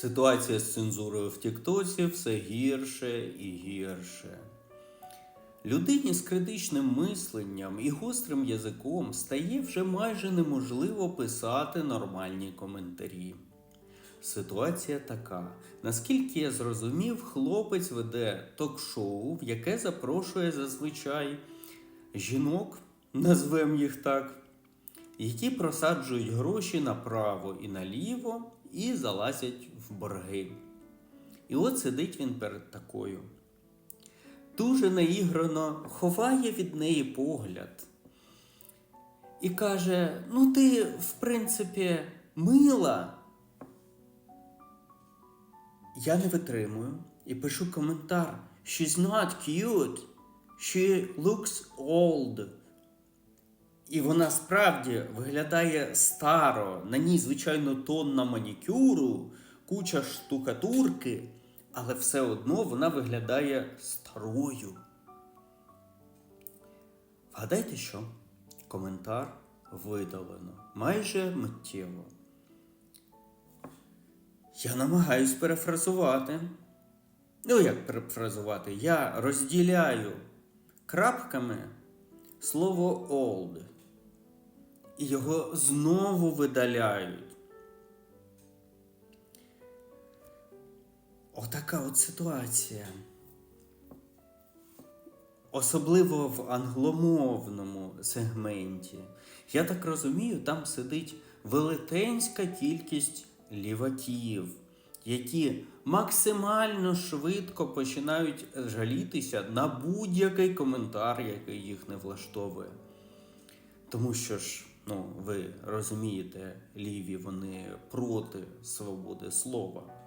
Ситуація з цензурою в Тіктоці все гірше і гірше. Людині з критичним мисленням і гострим язиком стає вже майже неможливо писати нормальні коментарі. Ситуація така. Наскільки я зрозумів, хлопець веде ток-шоу, в яке запрошує зазвичай жінок, назвемо їх так, які просаджують гроші направо і наліво і залазять в борги. І от сидить він перед такою. Дуже наіграно ховає від неї погляд. І каже: Ну, ти, в принципі, мила. Я не витримую і пишу коментар. She's not cute. She looks old. І вона справді виглядає старо. На ній, звичайно, тонна манікюру, куча штукатурки, але все одно вона виглядає старою. Вгадайте, що? Коментар видалено майже миттєво. Я намагаюсь перефразувати. Ну, як перефразувати? Я розділяю крапками слово old. І його знову видаляють. Отака от ситуація. Особливо в англомовному сегменті. Я так розумію, там сидить велетенська кількість ліваків, які максимально швидко починають жалітися на будь-який коментар, який їх не влаштовує. Тому що ж, ну, ви розумієте, ліві вони проти свободи слова.